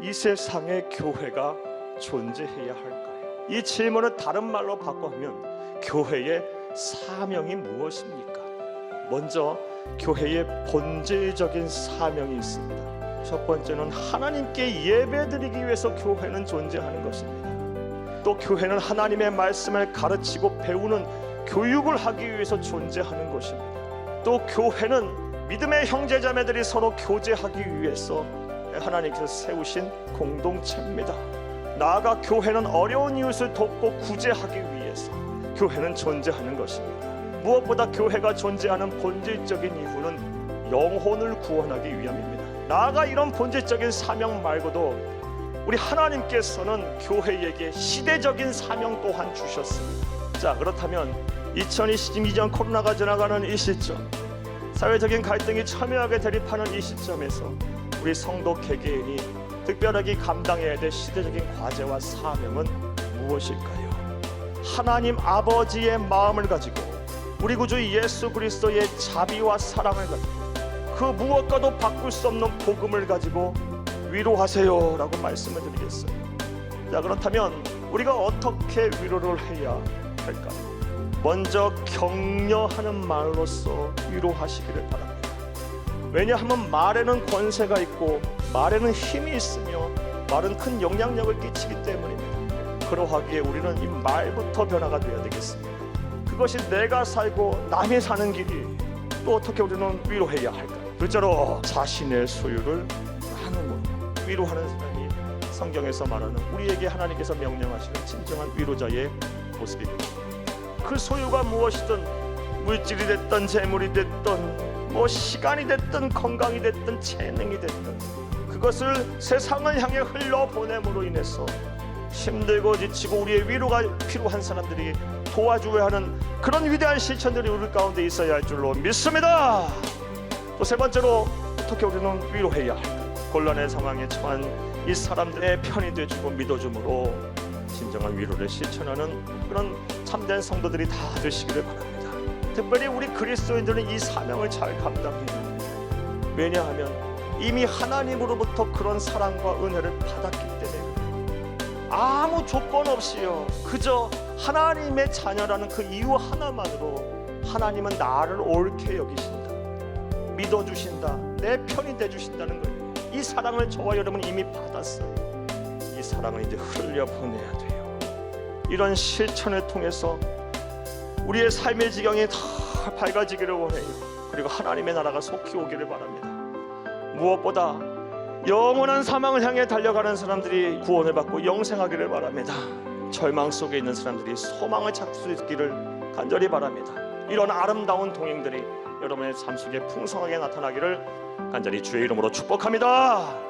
이 세상에 교회가 존재해야 할까요? 이 질문을 다른 말로 바꿔 하면 교회의 사명이 무엇입니까? 먼저 교회의 본질적인 사명이 있습니다. 첫 번째는 하나님께 예배드리기 위해서 교회는 존재하는 것입니다. 또 교회는 하나님의 말씀을 가르치고 배우는 교육을 하기 위해서 존재하는 것입니다. 또 교회는 믿음의 형제자매들이 서로 교제하기 위해서 하나님께서 세우신 공동체입니다. 나아가 교회는 어려운 이웃을 돕고 구제하기 위해서 교회는 존재하는 것입니다. 무엇보다 교회가 존재하는 본질적인 이유는 영혼을 구원하기 위함입니다. 나아가 이런 본질적인 사명 말고도 우리 하나님께서는 교회에게 시대적인 사명 또한 주셨습니다. 자, 그렇다면 2022년 코로나가 지나가는 이 시점, 사회적인 갈등이 첨예하게 대립하는 이 시점에서 우리 성도 개개인이 특별하게 감당해야 될 시대적인 과제와 사명은 무엇일까요? 하나님 아버지의 마음을 가지고 우리 구주 예수 그리스도의 자비와 사랑을 가지고 그 무엇과도 바꿀 수 없는 복음을 가지고 위로하세요라고 말씀을 드리겠어요. 자 그렇다면 우리가 어떻게 위로를 해야 할까요? 먼저 격려하는 말로써 위로하시기를 바랍니다. 왜냐하면 말에는 권세가 있고 말에는 힘이 있으며 말은 큰 영향력을 끼치기 때문입니다. 그러하기에 우리는 이 말부터 변화가 되어야 되겠습니다. 그것이 내가 살고 남이 사는 길이 또 어떻게 우리는 위로해야 할까요? 둘째로 자신의 소유를 나눔으로 위로하는 사람이 성경에서 말하는 우리에게 하나님께서 명령하시는 진정한 위로자의 모습입니다. 그 소유가 무엇이든 물질이 됐든 재물이 됐든 뭐 시간이 됐든 건강이 됐든 재능이 됐든 그것을 세상을 향해 흘러 보냄으로 인해서 힘들고 지치고 우리의 위로가 필요한 사람들이 도와줘야 하는 그런 위대한 실천들이 우리 가운데 있어야 할 줄로 믿습니다. 또 세 번째로 어떻게 우리는 위로해야 할까? 곤란의 상황에 처한 이 사람들의 편이 되주고 믿어줌으로 진정한 위로를 실천하는 그런 참된 성도들이 다 되시기를 바랍니다. 특별히 우리 그리스도인들은 이 사명을 잘 합니다. 왜냐하면 이미 하나님으로부터 그런 사랑과 은혜를 받았기 때문에. 아무 조건 없이요. 그저 하나님의 자녀라는 그 이유 하나만으로 하나님은 나를 옳게 여기신다. 믿어주신다. 내 편이 돼주신다는 거예요. 이 사랑을 저와 여러분 이미 받았어요. 이 사랑을 이제 흘려 보내야 돼요. 이런 실천을 통해서 우리의 삶의 지경이 다 밝아지기를 원해요. 그리고 하나님의 나라가 속히 오기를 바랍니다. 무엇보다 영원한 사망을 향해 달려가는 사람들이 구원을 받고 영생하기를 바랍니다. 절망 속에 있는 사람들이 소망을 찾을 수 있기를 간절히 바랍니다. 이런 아름다운 동행들이 여러분의 삶 속에 풍성하게 나타나기를 간절히 주의 이름으로 축복합니다.